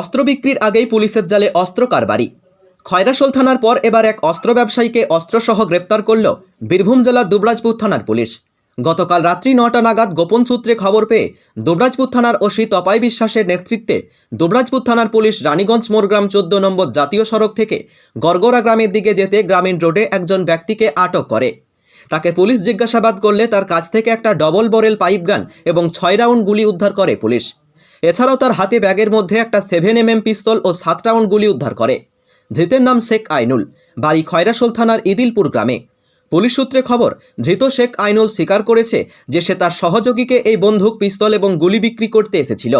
অস্ত্র বিক্রির আগেই পুলিশের জালে অস্ত্র কারবারি। খয়রাসোল থানার পর এবার এক অস্ত্র ব্যবসায়ীকে অস্ত্রসহ গ্রেপ্তার করল বীরভূম জেলার দুবরাজপুর থানার পুলিশ। গতকাল রাত্রি নটা নাগাদ গোপন সূত্রে খবর পেয়ে দুবরাজপুর থানার ওসি তপাই বিশ্বাসের নেতৃত্বে দুবরাজপুর থানার পুলিশ রানীগঞ্জ মোরগ্রাম চোদ্দ নম্বর জাতীয় সড়ক থেকে গড়গড়া গ্রামের দিকে যেতে গ্রামীণ রোডে একজন ব্যক্তিকে আটক করে। তাকে পুলিশ জিজ্ঞাসাবাদ করলে তার কাছ থেকে একটা ডবল বরেল পাইপ গান এবং ছয় রাউন্ড গুলি উদ্ধার করে পুলিশ। এছাড়াও তার হাতে ব্যাগের মধ্যে একটা সেভেন এম এম পিস্তল ও সাত রাউন্ড গুলি উদ্ধার করে। ধৃতের নাম শেখ আইনুল, বাড়ি খয়রাসোল থানার ইদিলপুর গ্রামে। পুলিশ সূত্রে খবর, ধৃত শেখ আইনুল স্বীকার করেছে যে সে তার সহযোগীকে এই বন্দুক পিস্তল এবং গুলি বিক্রি করতে এসেছিল।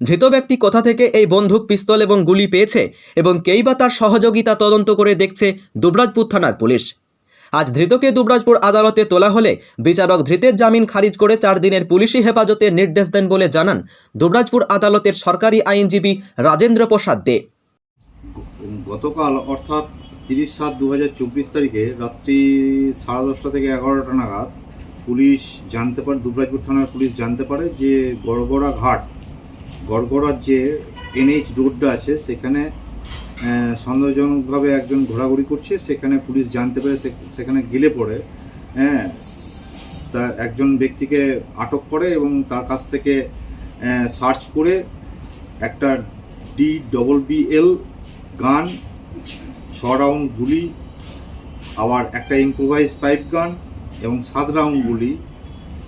ধৃত ব্যক্তি কোথা থেকে এই বন্দুক পিস্তল এবং গুলি পেয়েছে এবং কেই বা তার সহযোগিতা তদন্ত করে দেখছে দুবরাজপুর থানার পুলিশ। আজ ধৃতকে দুবরাজপুর আদালতে তোলা হলে বিচারক ধৃতের জামিন খারিজ করে চার দিনের পুলিশি হেফাজতের নির্দেশ দেন বলে জানান দুবরাজপুর আদালতের সরকারি আইনজীবী রাজেন্দ্র প্রসাদ দে। গতকাল অর্থাৎ তিরিশ সাত দু তারিখে রাত্রি সাড়ে দশটা থেকে এগারোটা নাগাদ পুলিশ জানতে পারে, দুবরাজপুর থানার পুলিশ জানতে পারে যে গড়গড়া ঘাট, গড়গড়ার যে এনএইচ রোডটা আছে, সেখানে সন্দেহজনকভাবে একজন ঘোরাঘুরি করছে, সেখানে পুলিশ জানতে পেরে সেখানে গেলে পড়ে হ্যাঁ তা একজন ব্যক্তিকে আটক করে এবং তার কাছ থেকে সার্চ করে একটা ডি ডবল বি এল গান, ছ রাউন্ড গুলি, আবার একটা ইম্প্রোভাইজ পাইপ গান এবং সাত রাউন্ড গুলি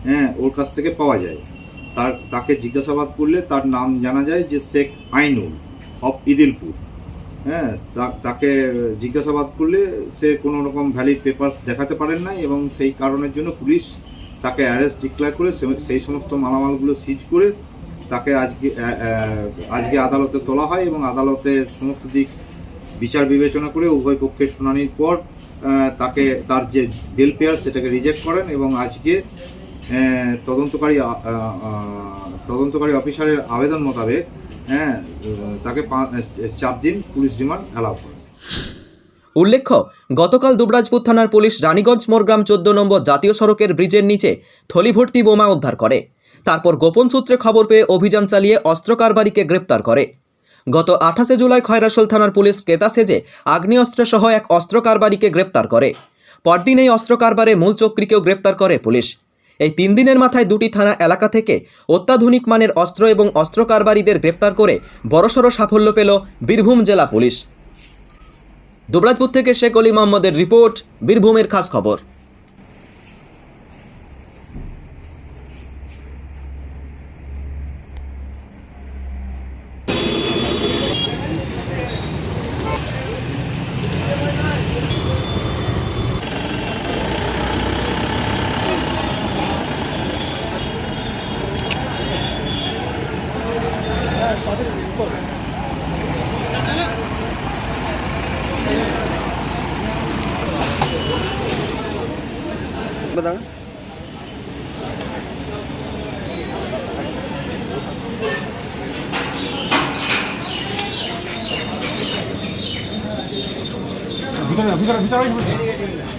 হ্যাঁ ওর কাছ থেকে পাওয়া যায়। তার তাকে জিজ্ঞাসাবাদ করলে তার নাম জানা যায় যে শেখ আইনুল অফ ইদিলপুর। হ্যাঁ তাকে জিজ্ঞাসাবাদ করলে সে কোনো রকম ভ্যালিড পেপার দেখাতে পারেন নাই এবং সেই কারণের জন্য পুলিশ তাকে অ্যারেস্ট ডিক্লেয়ার করে সেই সমস্ত মালামালগুলো সিজ করে তাকে আজকে আজকে আদালতে তোলা হয় এবং আদালতের সমস্ত দিক বিচার বিবেচনা করে উভয় পক্ষের শুনানির পর তাকে তার যে বেল পেয়ার সেটাকে রিজেক্ট করেন এবং আজকে তদন্তকারী তদন্তকারী অফিসারের আবেদন মোতাবেক হ্যাঁ তাকে চার দিন পুলিশ রিমান্ড অ্যালাউ করে। উল্লেখ্য, গতকাল দুবরাজপুর থানার পুলিশ রানীগঞ্জ মোরগ্রাম চোদ্দ নম্বর জাতীয় সড়কের ব্রিজের নিচে থলি ভর্তি বোমা উদ্ধার করে। তারপর গোপন সূত্রে খবর পেয়ে অভিযান চালিয়ে অস্ত্র কারবারিকে গ্রেপ্তার করে। গত আঠাশে জুলাই খয়রাসোল থানার পুলিশ ক্রেতা সেজে আগ্নেয়াস্ত্রসহ এক অস্ত্র কারবারিকে গ্রেপ্তার করে। পরদিন এই অস্ত্র কারবারে মূল চক্রীকেও গ্রেপ্তার করে পুলিশ। এই তিন দিনের মাথায় দুটি থানা এলাকা থেকে অত্যাধুনিক মানের অস্ত্র এবং অস্ত্র কারবারিদের গ্রেপ্তার করে বড়সড় সাফল্য পেল বীরভূম জেলা পুলিশ। দুবরাজপুর থেকে শেখ অলি মোহাম্মদের রিপোর্ট, বীরভূমের খাস খবর। बताना भीतर भीतर भीतर